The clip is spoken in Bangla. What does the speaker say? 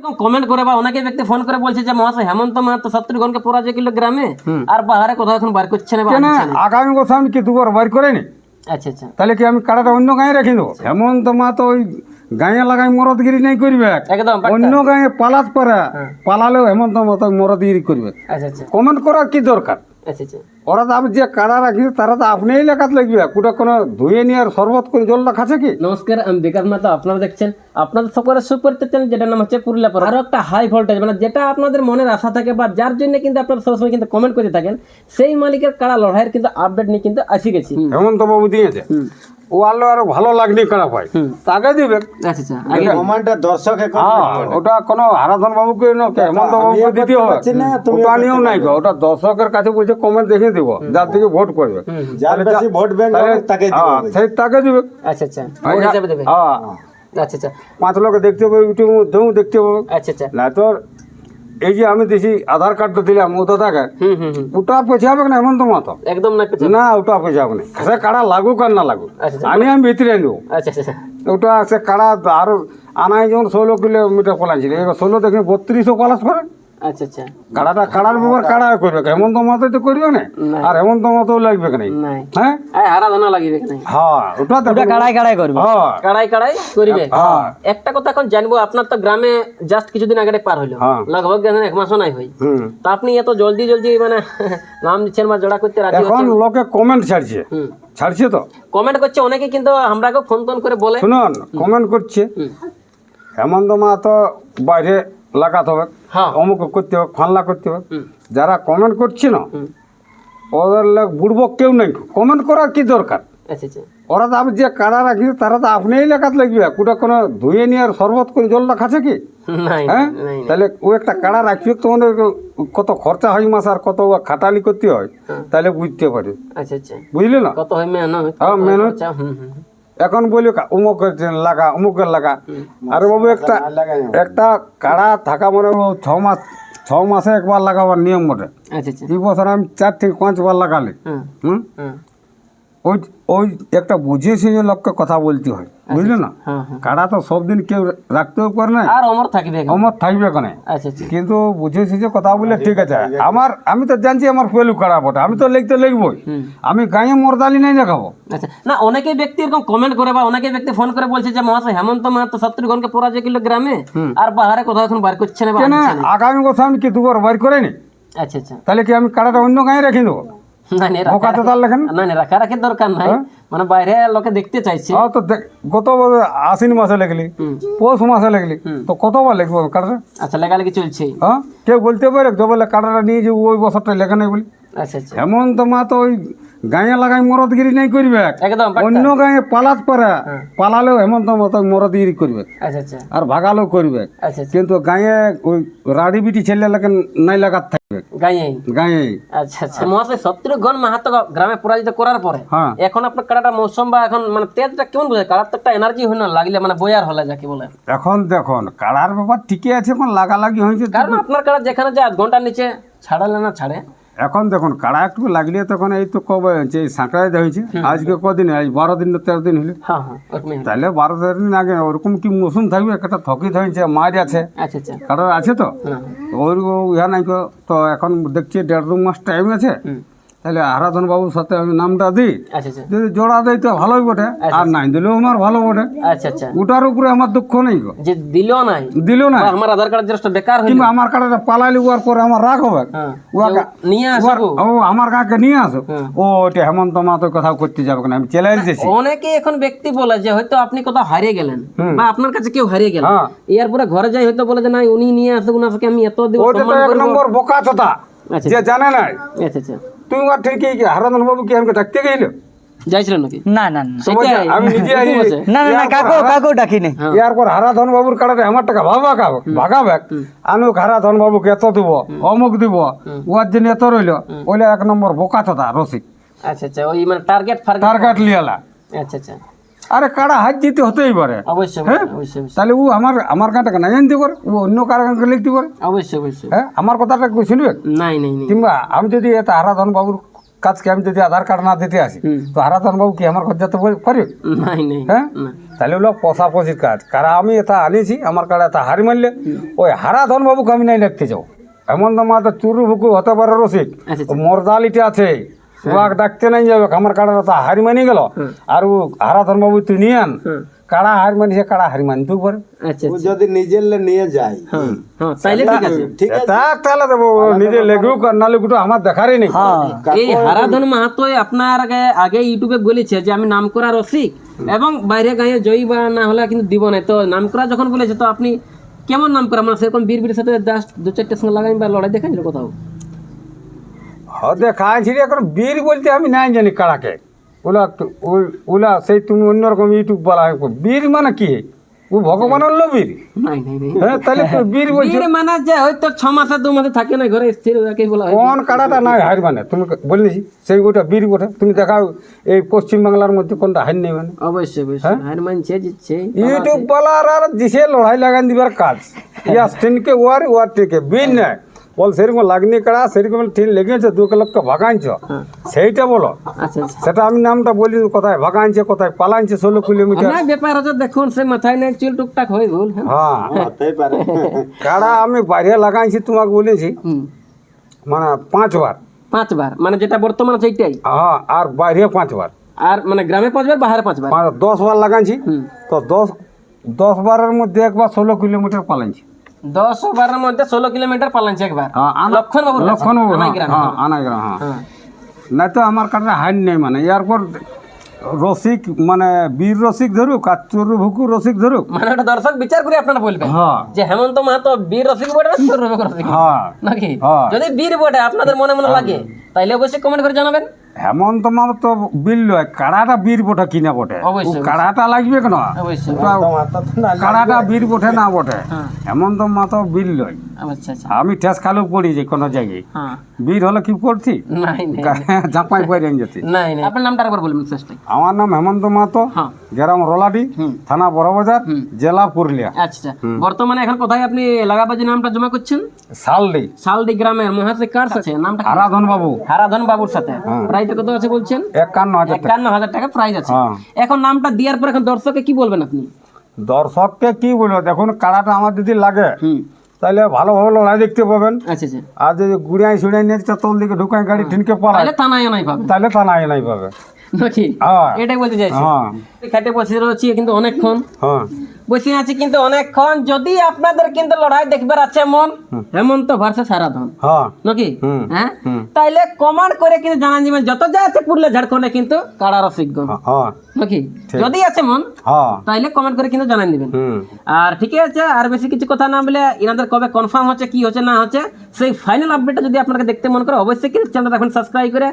এরকম কমেন্ট করে বা অনেকে ব্যক্তি ফোন করে বলছে যে মহাশয় হেমন্ত মাহাতো শত্রুঘ্নকে পরাজয় করল গ্রামে আর পাহাড়ে কোথাও এখন বার করছে না কেন? আগামী বছর আমি কি দুবার বার করেনি আচ্ছা আচ্ছা। তাহলে কি আমি কাড়াটা অন্য গাঁয়ে রেখে দেবো? হেমন্ত মা তো ওই গাঁয়ে লাগাই মরদগিরি নাই করবে? একদম অন্য গাঁয়ে পালাত পারে পালালেও হেমন্ত মা তো মরদগিরি করবে। আচ্ছা আচ্ছা। কমেন্ট করার কি দরকার? আচ্ছা আচ্ছা ওরা তো আমি যে কাড়া রাখি তারা তো আপনি এলাকাত লাগবে কোটা কোনো ধুয়ে নিয়ে আর শরবত করে জলটা খাচ্ছে কি? নমস্কার আমি বিকাশ মাতা আপনারা দেখছেন? আপনাদের সকলের সুপরিচিত চ্যানেল যেটা নাম হচ্ছে পুরুলিয়া পর আরও একটা হাই ভোল্টেজ মানে যেটা আপনাদের মনের আশা থাকে বা যার জন্য কিন্তু আপনারা সবসময় কিন্তু কমেন্ট করে থাকেন সেই মালিকের কাড়া লড়াইয়ের কিন্তু আপডেট নিয়ে কিন্তু আসি গেছি। হেমন্ত বাবু দিয়েছে। ও আলো আরও ভালো লাগনি কাড়া পাই তাকে দিবে। আচ্ছা আচ্ছা কমান্ডটা দর্শক হ্যাঁ ওটা কোনো আরাধন বাবুকে হেমন্ত বাবুকে দিতে হবে। ওটা নিয়েও নাই গো, ওটা দর্শকের কাছে বলছে কমেন্ট দেখে দিব যার দিকে ভোট করবে। যার বেশি ভোট ব্যাংক তাকে হ্যাঁ, সেই তাকে দিবে। আচ্ছা আচ্ছা দেবে। হ্যাঁ। আচ্ছা আচ্ছা। পাঁচ লোক দেখতে হবে ইউটিউব মধ্যেও দেখতে হবে আচ্ছা আচ্ছা। না তোর এই যে আমি দিছি আধার কার্ডটা দিলাম ও দাদাকে। ওটা পেছাবে না এমন তো মাথা একদম না না ওটা পেছাবে না। সে কাড়া লাগুক আর না লাগুক। আচ্ছা, আমি আমি ভিতরে দেবো আচ্ছা আচ্ছা ওটা সে কাড়া আরও আনাই যেমন ষোলো কিলোমিটার পালাইছিল। এবার ষোলো দেখি বত্রিশও পালাস করে। আচ্ছা আচ্ছা। কাড়াটা কাড়ার ব্যাপার কাড়া করবে হেমন্ত মাতো তো করবে না? আর হেমন্ত লাগবে না হ্যাঁ? আরাধনা লাগিবে এখানে হ্যাঁ ওটা তো কাড়াই কাড়াই করবে। হ্যাঁ। কাড়াই কাড়াই করিবে। হ্যাঁ। একটা কথা এখন জানব আপনার তো গ্রামে জাস্ট কিছুদিন আগে পার হইল। হ্যাঁ। লগভগ এক মাসও নাই হই হুম। তো আপনি এত জলদি জলদি মানে নাম দিচ্ছেন বা জোড়া করতে রাজি এখন লোকে কমেন্ট ছাড়ছে। ছাড়ছে তো? কমেন্ট করছে অনেকে কিন্তু আমরাকে ফোন টোন করে বলে। শুনুন কমেন্ট করছে। হেমন্ত মা তো বাইরে লাগাতে হবে হ্যাঁ। অমুক করতে হবে ফানলা করতে হবে। যারা কমেন্ট করছে না ওদের লোক বুড়বো কেউ নেই। কমেন্ট করার কি দরকার? আচ্ছা আচ্ছা। ওরা তো আমি যে কাড়া রাখি তারা তো আপনি এলাকাত লাগবে। কোটা কোনো ধুয়ে নিয়ে আর শরবত করে জলটা খাচ্ছে কি? হ্যাঁ? তাহলে ও একটা কাড়া রাখি তোমাদের কত খরচা হয় মাস আর কত খাটালি করতে হয়? তাহলে বুঝতে পারি। আচ্ছা বুঝলে না? কত হয় মেহনত? হ্যাঁ, মেহনত। এখন বলি উমুকের লাগা উমুকের লাগা। আর বাবু একটা একটা কাড়া থাকা মানে ছ মাস ছ মাসে একবার লাগাবার নিয়ম বটে। আচ্ছা আচ্ছা। এই বছর আমি চার থেকে পাঁচবার লাগালি। হুম হুম? হুম ওই ওই একটা বুঝে সুঝে লোককে কথা বলতে হয় বুঝলে না? হ্যাঁ হ্যাঁ। কাড়া তো সব দিন কেউ রাখতেও পারে না। আর অমর থাকবে। আমার থাকবে কেনে আচ্ছা আচ্ছা। কিন্তু বুঝে সুঝে কথা বলে ঠিক আছে। আমার আমি তো জানছি আমার পেলু কাড়া বটে। আমি তো লিখতে লিখবই। আমি গাঁয়ে মরদালি নাই দেখাবো আচ্ছা না অনেকে ব্যক্তি এরকম কমেন্ট করে বা অনেকে ব্যক্তি ফোন করে বলছে যে মহাশয় হেমন্ত মাহাতো শত্রুঘ্নকে পরাজয় করল গ্রামে আর পাহাড়ে কোথাও এখন বার করছে না না। আগামী বছর আমি কি দুবার বার করেনি? আচ্ছা আচ্ছা। তাহলে কি আমি কাড়াটা অন্য গাঁয়ে রেখে দেবো? দরকার নাই। মানে বাইরে লোকে দেখতে চাইছে। হ্যাঁ তো গত আশ্বিন মাসে লেগলি পৌষ মাসে লেগলি তো কতবার লিখব আচ্ছা লেগালেগি চলছে। হ্যাঁ? কেউ বলতে পারে বলে নিয়ে যে ওই বছরটা লেখা নেই বলি। আচ্ছা আচ্ছা। হেমন্ত মা তো ওই গাঁয়ে লাগাই মরদগিরি নাই করবে। একদম অন্য গাঁয়ে পালাত পারে পালালেও হেমন্ত মা তো মরদগিরি করবে। আচ্ছা আচ্ছা। আর ভাগালেও করবে। আচ্ছা কিন্তু গাঁয়ে ওই রাড়ি বিটি ছেলে লাগে নাই লাগাত গাঁয়ে গাঁয়ে আচ্ছা আচ্ছা। মহাশয় শত্রুঘ্ন মাহাতো গ্রামে পরাজিত করার পরে? হ্যাঁ। এখন আপনার মৌসুম বা এখন মানে তেজটা কেমন বোঝায়? কাড়ার তো একটা এনার্জি হয় না লাগলে মানে বয়ার হলে যাকে বলে। এখন দেখুন কাড়ার ব্যাপার ঠিকই আছে এখন লাগালাগি হয়েছে। কারণ আপনার কাড়া যেখানে যে আধ ঘণ্টার নিচে ছাড়ালে না ছাড়ে। এখন দেখুন কাড়া একটু লাগলে তখন এই তো কবে হয়েছে এই সাঁকড়ায় হয়েছে আজকে কদিন আজ বারো দিন তেরো দিন হলে। হ্যাঁ হ্যাঁ। তাহলে বারো তেরো দিন আগে ওরকম কি মৌসুম থাকবে? একটা থকিত হয়েছে মাছ আছে। আচ্ছা আচ্ছা। কাটার আছে তো? ওই ওর ইহা নাই। তো এখন দেখছি দেড় দু মাস টাইম আছে। তাহলে আরাধন বাবুর সাথে আমি নামটা দিই। আচ্ছা আচ্ছা। যদি জোড়া দেয় তো ভালোই বটে। আর নাই দিলেও আমার ভালো বটে। আচ্ছা আচ্ছা। ওটার উপরে আমার দুঃখ নেই গো। যে দিল নাই? দিল না আমার আধার কার্ড যেটা বেকার হইল। কিংবা আমার কাটাটা পালাইলে উয়ার পরে আমার রাগ হবে। হ্যাঁ। উয়াকে নিয়ে আসব ও আমার কাকে নিয়ে আসো? ও ওটা হেমন্ত মাতো কথা করতে যাবে না আমি চলে এসেছি অনেকে এখন ব্যক্তি বলে যে হয়তো আপনি কোথাও হারিয়ে গেলেন বা আপনার কাছে কেউ হারিয়ে গেলেন। হ্যাঁ। এর পরে ঘরে যাই হয়তো বলে যে না উনি নিয়ে আসুক উনাকে আমি এত দিব ওটা তো এক নম্বর বোকা আচ্ছা যে জানে নাই। আচ্ছা আচ্ছা। তুই আর ঠিকই কি হারাধন বাবু কি আমাকে ডাকতে গেছিল যাইছিলেন নাকি? না না না। তো আমি নিজে আছি। না না না কাকু কাকু ডাকি নেই ইয়ার পর হারাধন বাবুর কাটাতে আমার টাকা ভাবা খাব ভাগাবে আমি হারাধন বাবুকে এত দিব অমুক দিব ওয়ার জন্য এত রইল ওইলে এক নম্বর বোকা চোতা রসিক। আচ্ছা আচ্ছা ওই মানে টার্গেট টার্গেট লিয়ালা। আচ্ছা আচ্ছা। আরে কারা হাত দিতে হতেই পারে। অবশ্যই হ্যাঁ? তাহলে ও আমার আমার কাটাকে না জানতে পারে ও অন্য কারও কাছে লিখতে পারে। অবশ্যই অবশ্যই। হ্যাঁ? আমার কথাটা শুনবে? নাই নাই কিংবা আমি যদি এটা আরাধন বাবুর কাজকে আমি যদি আধার কার্ড না দিতে আসি তো হারাধন বাবু কি আমার নাই নাই। হ্যাঁ। তাহলে হলো পশাপশির কাজ। কারা আমি এটা আনিছি আমার কারা এটা হারি মারলে ওই হারাধন বাবুকে আমি নাই লিখতে যাও এমন তো মাথা চুরু ভুকু হতে পারে রসিক। আচ্ছা, ও মরদালিটা আছে। ওয়াক ডাকতে নাই যাবে আমার কারা তা হারি মানি গেল। আর ও হারাধন বাবু তুই নিয়ে আন। কাড়া হারি মানিছে কাড়া হারি পারে। আচ্ছা ও আচ্ছা। যদি নিজের নিয়ে যায়। হ্যাঁ হ্যাঁ তাইলে ঠিক আছে। ঠিক আছে। তা তাহলে দেবো নিজে না লেগুক আমার দেখারই নেই। হ্যাঁ এই হারাধন মাহাতো আপনার আগে আগে ইউটিউবে বলেছে যে আমি নাম করা রসিক এবং বাইরে গায়ে জয়ী বা না হলে কিন্তু দিব না। তো নাম করা যখন বলেছে তো আপনি কেমন নাম করা মানে সেরকম বীর বীর সাথে জাস্ট দু চারটে সঙ্গে লাগাই বা লড়াই দেখান কোথাও? হদে খাইছি রে, এখন বীর বলতে আমি নাই জানি কাড়াকে ওলা ওলা সেই তুমি অন্যরকম ইউটিউব বলা বীর মানে কি? ও ভগবানের লো বীর নাই নাই নাই। হ্যাঁ তাহলে বীর বলছো বীর মানে যে হয়তো ছ মাসে দু মাসে থাকে না ঘরে স্থির ওকে বলা কোন কাড়াটা নাই হার মানে? তুমি বলেছি সেই ওটা বীর ওটা তুমি দেখাও এই পশ্চিম বাংলার মধ্যে কোনটা হার নেই মানে? অবশ্যই অবশ্যই। হার মানছে জিতছে ইউটিউব বলার আর দিছে লড়াই লাগান দিবার কাজ। ইয়া স্টেনকে ওয়ার ওয়ার টিকে বীর নাই। বল সেরকম লাগনি কাড়া সেরকম ঠিক লেগেছে দু লক্ষ ভাগাইছ সেইটা বলো আচ্ছা আচ্ছা সেটা আমি নামটা বলি কোথায় ভাগাইছে কোথায় পালাইছে ষোলো কিলোমিটার না ব্যাপার হচ্ছে দেখুন সে মাথায় নেই চুল টুকটাক হয়ে ভুল হ্যাঁ হ্যাঁ হতেই পারে কাড়া আমি বাইরে লাগাইছি তোমাকে বলেছি হুম। মানে পাঁচবার পাঁচবার মানে যেটা বর্তমান আছে এইটাই হ্যাঁ আর বাইরে পাঁচবার আর মানে গ্রামে পাঁচবার বাহারে পাঁচবার মানে দশ বার লাগাইছি হুম। তো দশ দশ বারের মধ্যে একবার ষোলো কিলোমিটার পালাইছি দশ বারের মধ্যে ষোলো কিলোমিটার পালানছে একবার। হ্যাঁ, লক্ষণ বাবু লক্ষণ বাবু, হ্যাঁ, গ্রামে। হ্যাঁ, হ্যাঁ। না তো আমার কাছে হাইন নেই মানে এরপর রসিক মানে বীর রসিক ধরুক আর চুরু ভুকু রসিক ধরুক। মানে ওটা দর্শক বিচার করে আপনারা বলবেন। হ্যাঁ। যে হেমন্ত মাহাতো বীর রসিক বটে না সুর রসিক। রসিক হ্যাঁ। নাকি। যদি বীর বটে আপনাদের মনে মনে লাগে তাইলে অবশ্যই কমেন্ট করে জানাবেন। হেমন্ত মামা তো বিল লয় কাড়াটা বীর বটে কিনা বটে? কাড়াটা লাগবে কেন? কাড়াটা বীর বটে না বটে? হ্যাঁ। হেমন্ত মাতো বিল লয় আচ্ছা আচ্ছা। আমি ঠেস খালু পড়ি যে কোনো জায়গায়। হ্যাঁ। বীর হলে কি করছি জাপাই যেতে। নাই নাই। আপনার নামটা একবার বলবেন আমার নাম হেমন্ত মাতো হ্যাঁ। গ্রাম রোলাডি। থানা বড়বাজার জেলা পুরুলিয়া। আচ্ছা বর্তমানে এখন কোথায় আপনি লাগাবাজি নামটা জমা করছেন? সালডি। শালদি গ্রামের মহাশয় কার সাথে? নামটা হারাধন বাবু হারাধন বাবুর সাথে প্রাইসটা কত আছে বলছেন? একান্ন হাজার একান্ন হাজার টাকা প্রাইস আছে। হ্যাঁ। এখন নামটা দেওয়ার পর এখন দর্শককে কি বলবেন আপনি? দর্শককে কি বলব? দেখুন কাড়াটা আমার যদি লাগে তাহলে ভালোভাবে লড়াই দেখতে পাবেন। আচ্ছা আচ্ছা। আর যদি গুড়িয়াই সুড়িয়াই নিয়ে তল দিকে ঢুকাই গাড়ি ঠিনকে পালায় তাহলে থানায় নাই পাবে। তাহলে তা নাই পাবে। নাকি? হ্যাঁ। এটাই বলতে চাইছি। হ্যাঁ। খাটে বসে রয়েছি কিন্তু অনেকক্ষণ। হ্যাঁ। বসে আছি কিন্তু অনেকক্ষণ। যদি আপনাদের কিন্তু লড়াই দেখবার আছে মন হেমন্ত ভার্সেস হারাধন হ্যাঁ। নাকি? হ্যাঁ? তাইলে কমান্ড করে কিন্তু জানান যাবেন যত যা আছে পুরুলিয়া ঝাড়খণ্ডে কিন্তু কাড়ার অভিজ্ঞ হ্যাঁ নাকি? যদি আছে মন হ্যাঁ। তাইলে কমেন্ট করে কিন্তু জানান দিবেন। আর ঠিক আছে আর বেশি কিছু কথা না বলে ইনাদের কবে কনফার্ম হচ্ছে কি হচ্ছে না হচ্ছে সেই ফাইনাল আপডেটটা যদি আপনাকে দেখতে মন করে অবশ্যই কিন্তু চ্যানেলটা এখন সাবস্ক্রাইব করে